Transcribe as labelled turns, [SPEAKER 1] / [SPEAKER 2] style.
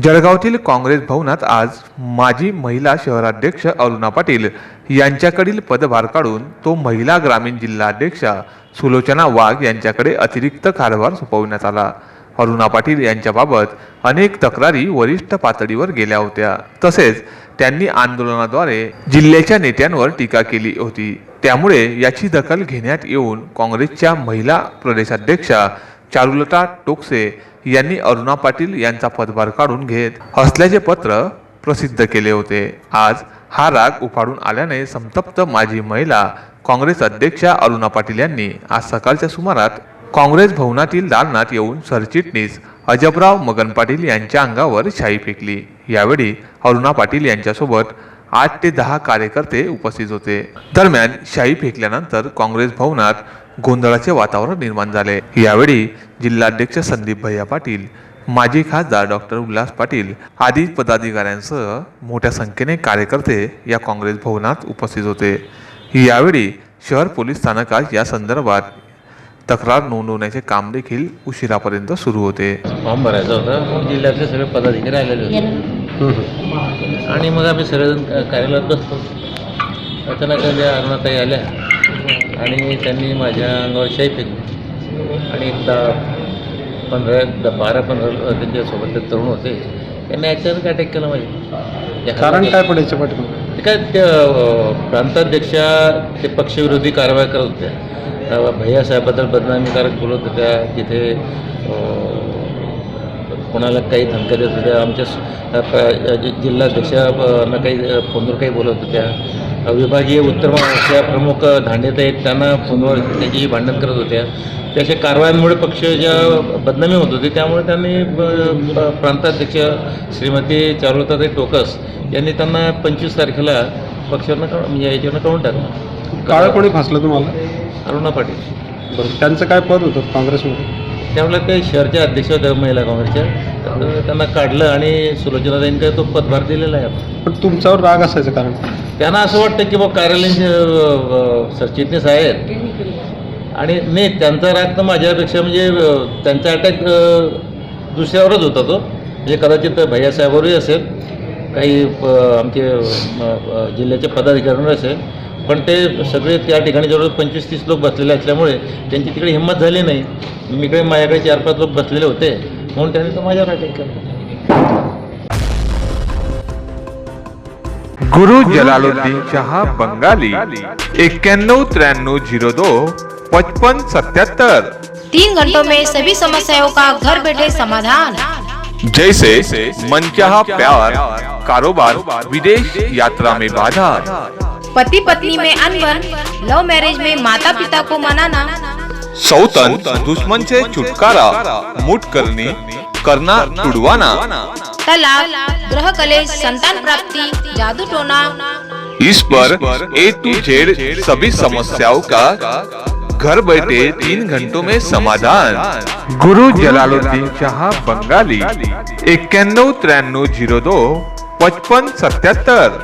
[SPEAKER 1] जळगावतील काँग्रेस भवनात आज माजी महिला शहराध्यक्ष अरुणा पाटील यांच्याकडील पदभार काढून तो महिला ग्रामीण जिल्हाध्यक्षा सुलोचना वाघ यांच्याकडे अतिरिक्त कारभार सोपवण्यात आला. अरुणा पाटील यांच्याबाबत अनेक तक्रारी वरिष्ठ पातळीवर गेल्या होत्या. तसेच त्यांनी आंदोलनाद्वारे जिल्ह्याच्या नेत्यांवर टीका केली होती. त्यामुळे याची दखल घेण्यात येऊन काँग्रेसच्या महिला प्रदेशाध्यक्षा चारुलता टोकसे यांनी अरुणा पाटील यांचा पदभार काढून घेत असल्याचे पत्र प्रसिद्ध केले होते. आज हा राग उफाडून आल्याने संतप्त माजी महिला काँग्रेस अध्यक्षा अरुणा पाटील यांनी आज सकाळच्या सुमारात काँग्रेस भवनातील दालनात येऊन सरचिटणीस अजबराव मगन पाटील यांच्या अंगावर शाई फेकली. यावेळी अरुणा पाटील यांच्यासोबत आठ ते दहा कार्यकर्ते उपस्थित होते. दरम्यान शाई फेकल्यानंतर काँग्रेस भवनात गोंधळाचे वातावरण निर्माण झाले. यावेळी जिल्हाध्यक्ष संदीप भैया पाटील माजी खासदार डॉक्टर उल्हास पाटील आदी पदाधिकाऱ्यांसह मोठ्या संख्येने कार्यकर्ते या काँग्रेस भवनात उपस्थित होते. यावेळी शहर पोलीस स्थानकात या संदर्भात तक्रार नोंदवण्याचे काम देखील उशिरापर्यंत सुरू होते.
[SPEAKER 2] फॉर्म भरायचा होता. मग जिल्ह्यातले सगळे पदाधिकारी आलेले होते. आणि मग आम्ही सगळेजण कार्यालयात बसतो अचानक आल्या. आणि त्यांनी माझ्या अंगावर शाई फेकली. आणि एक दहा पंधरा द- बारा पंधरा त्यांच्यासोबत ते तरुण होते त्यांनी अचानक अटॅक केला माझे
[SPEAKER 3] कारण काय पडायचं पाठवून
[SPEAKER 2] ते काय त्या प्रांताध्यक्षा ते पक्षविरोधी कारवाई करत होत्या. त्या भैयासाहेबबद्दल बदनामीकारक बोलत होत्या तिथे कोणाला काही धमक्या देत होत्या. आमच्या जिल्हाध्यक्षांना काही फोनवर काही बोलत होत्या. विभागीय उत्तर महाराष्ट्र प्रमुख धांडेत आहेत त्यांना फोनवर त्याची भांडण करत होत्या. त्याच्या कारवायांमुळे पक्षाच्या बदनामी होत होती. त्यामुळे त्यांनी प्रांताध्यक्ष श्रीमती चारुलताताई टोकस यांनी त्यांना पंचवीस तारखेला पक्षानं म्हणजे याच्यावरनं काढून टाकलं.
[SPEAKER 3] काळं कोणी फासलं तुम्हाला?
[SPEAKER 2] अरुणा पाटील.
[SPEAKER 3] बरं त्यांचं काय पद होतं काँग्रेसमध्ये?
[SPEAKER 2] त्यावेळेला ते शहरच्या अध्यक्ष होत्या महिला काँग्रेसच्या त्यांना काढलं आणि सुलोचनाताईंनी तो पदभार दिलेला आहे. आपण
[SPEAKER 3] पण तुमच्यावर राग असायचं कारण?
[SPEAKER 2] त्यांना असं वाटतं की बा कार्यालयाचे अं, सरचिटणीस आहेत. आणि नाही त्यांचा राग तर माझ्यापेक्षा म्हणजे अं, त्यांचा अटॅक दुसऱ्यावरच होता तो. म्हणजे कदाचित भैयासाहेबावरही असेल काही अं, आमचे अं, अं, जिल्ह्याचे पदाधिकाऱ्यांवर असेल. पण ते सगळे त्या ठिकाणी जवळ पंचवीस तीस लोक बसलेले असल्यामुळे त्यांची तिकडे हिंमत झाली नाही. मी इकडे माझ्याकडे चार पाच लोक बसलेले होते. म्हणून त्यांनी तो माझ्यावर अटॅक केला.
[SPEAKER 1] गुरु जलालुद्दीन शहा बंगाली एक्क्याण्णव त्र्याण्णव झिरो दो पचपन सत्याहत्तर
[SPEAKER 4] तीन घंटों में सभी समस्याओं का घर बैठे समाधान.
[SPEAKER 1] जैसे मनचाहा प्यार कारोबार विदेश यात्रा में बाधा.
[SPEAKER 4] पति पत्नी में अनबन लव मैरिज में माता पिता को मनाना।
[SPEAKER 1] सौतन दुश्मन से छुटकारा मुठ करनी करना तुड़वाना।
[SPEAKER 4] तलाक ग्रह कलेश संतान प्राप्ति जादू टोना।
[SPEAKER 1] इस पर ए टू जेड सभी समस्याओं का घर बैठे तीन घंटों में समाधान। गुरु जलालुद्दीन शाह बंगाली। एक्क्याण्णव त्र्याण्णव ज़ीरो दो पचपन सत्याहत्तर